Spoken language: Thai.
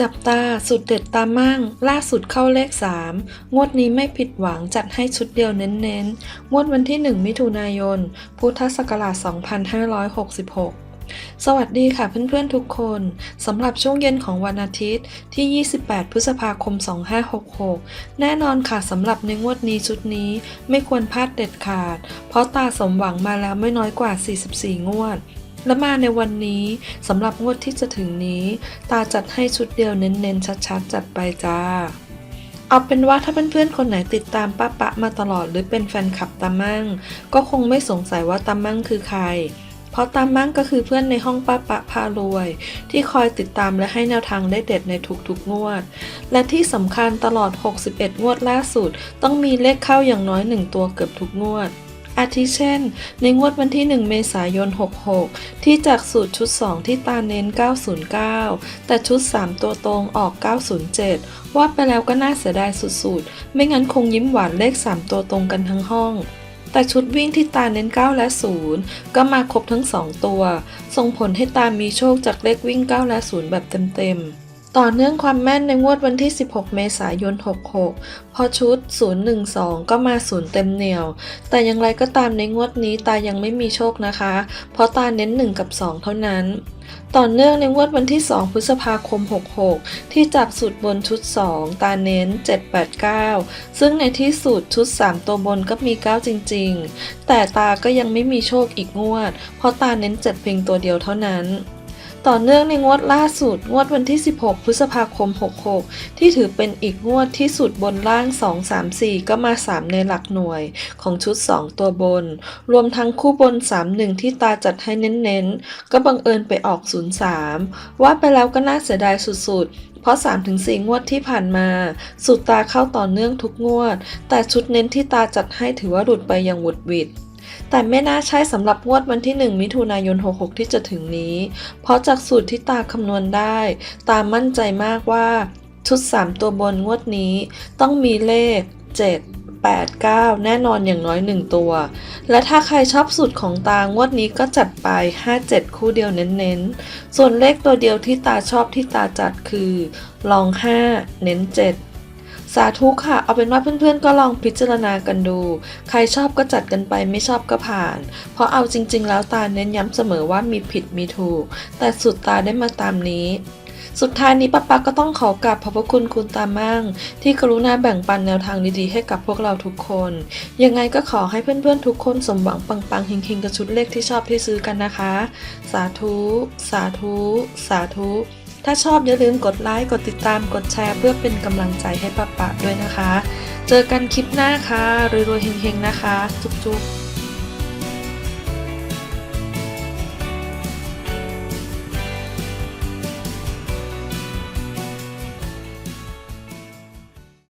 จับตาสุดเด็ดตามั่ง ล่าสุดเข้าเลข 3 งวดนี้ไม่ผิดหวังจัดให้ชุดเดียวเน้นๆ งวดวันที่ 1 มิถุนายน พุทธศักราช 2566สวัสดีค่ะเพื่อนๆทุกคนสำหรับช่วงเย็นของวันอาทิตย์ที่ 28 พฤษภาคม 2566 แน่นอนค่ะสำหรับในงวดนี้ชุดนี้ไม่ควรพลาดเด็ดขาด เพราะตาสมหวังมาแล้วไม่น้อยกว่า 44 งวด และมาในวันนี้สำหรับงวดที่จะถึงนี้ ตาจัดให้ชุดเดียวเน้นๆ ชัดๆ จัดไปจ้า เอาเป็นว่าถ้าเพื่อนๆคนไหนติดตามป้าปะมาตลอดหรือเป็นแฟนคลับตามั่ง ก็คงไม่สงสัยว่าตามั่งคือใคร เพราะตามั่งก็คือเพื่อนในห้องป้าปะพารวย ที่คอยติดตามและให้แนวทางได้เด็ดในทุกๆงวด และที่สำคัญตลอด 61 งวดล่าสุด ต้องมีเลขเข้าอย่างน้อย 1 ตัวเกือบทุกงวด อาทิเช่น ในงวดวันที่ 1 เมษายน 66 ที่จากสูตรชุด 2 ที่ตาเน้น 909 แต่ชุด 3 ตัวตรงออก 907 ว่าไปแล้วก็น่าเสียดายสุดๆ ไม่งั้นคงยิ้มหวานเลข 3 ตัวตรงกันทั้งห้องแต่ชุดวิ่งที่ตาเน้น 9 และ 0 ก็มาครบทั้ง 2 ตัว ส่งผลให้ตามีโชคจากเลขวิ่ง 9 และ 0 แบบเต็มๆ ต่อเนื่องความแม่นในงวดวันที่ 16 เมษายน 66 พอชุด 012 ก็มา0เต็มเหนียว แต่อย่างไรก็ตามในงวดนี้ตายังไม่มีโชคนะคะ เพราะตาเน้น 1 กับ 2 เท่านั้น ต่อเนื่องในงวดวันที่ 2 พฤษภาคม 66 ที่จับสูตรบนชุด 2 ตาเน้น 789 ซึ่งในที่สุดชุด 3 ตัวบนก็มี 9 จริง ๆ แต่ตาก็ยังไม่มีโชคอีกงวด เพราะตาเน้น 7 เพียงตัวเดียวเท่านั้น ต่อเนื่องในงวดล่าสุด งวดวันที่ 16 พฤษภาคม 66 ที่ถือเป็นอีกงวดที่สุดบนล่าง 2 3 4 ก็มา 3 ในหลักหน่วย ของชุด 2 ตัวบน รวมทั้งคู่บน 3 1 ที่ตาจัดให้เน้นๆ ก็บังเอิญไปออก 03 ว่าไปแล้วก็น่าเสียดายสุดๆเพราะ 3-4 งวดที่ผ่านมา สุดตาเข้าต่อเนื่องทุกงวด แต่ชุดเน้นที่ตาจัดให้ถือว่าหลุดไปอย่างหวุดหวิด แต่ไม่น่าใช่สำหรับงวดวันที่ 1 มิถุนายน 66 ที่จะถึงนี้ เพราะจากสูตรที่ตาคำนวณได้ ตามั่นใจมากว่า ชุด 3 ตัวบนงวดนี้ ต้องมีเลข 7 8 9 แน่นอนอย่างน้อย 1 ตัว และถ้าใครชอบสูตรของตางวดนี้ก็จัดไป 57 คู่เดียวเน้นๆ ส่วนเลขตัวเดียวที่ตาชอบที่ตาจัดคือ ลอง 5 เน้น 7 สาธุค่ะ เอาเป็นว่าเพื่อนๆก็ลองพิจารณากันดู ใครชอบก็จัดกันไปไม่ชอบก็ผ่าน เพราะเอาจริง ๆ แล้วตาเน้นย้ำเสมอว่ามีผิดมีถูก แต่สุดตาได้มาตามนี้สุดท้ายนี้ป้าป๊าก็ต้องขอกราบขอบพระคุณคุณตามั่ง ที่กรุณาแบ่งปันแนวทางดีๆ ให้กับพวกเราทุกคน ยังไงก็ขอให้เพื่อนๆทุกคนสมหวังปังๆเฮงๆกับชุดเลขที่ชอบที่ซื้อกันนะคะ สาธุ สาธุ สาธุ ถ้าชอบอย่าลืมกดไลค์ กดติดตาม กดแชร์เพื่อเป็นกำลังใจให้ป้าปะด้วยนะคะ เจอกันคลิปหน้าค่ะรวยๆเฮงๆนะคะ จุ๊บๆ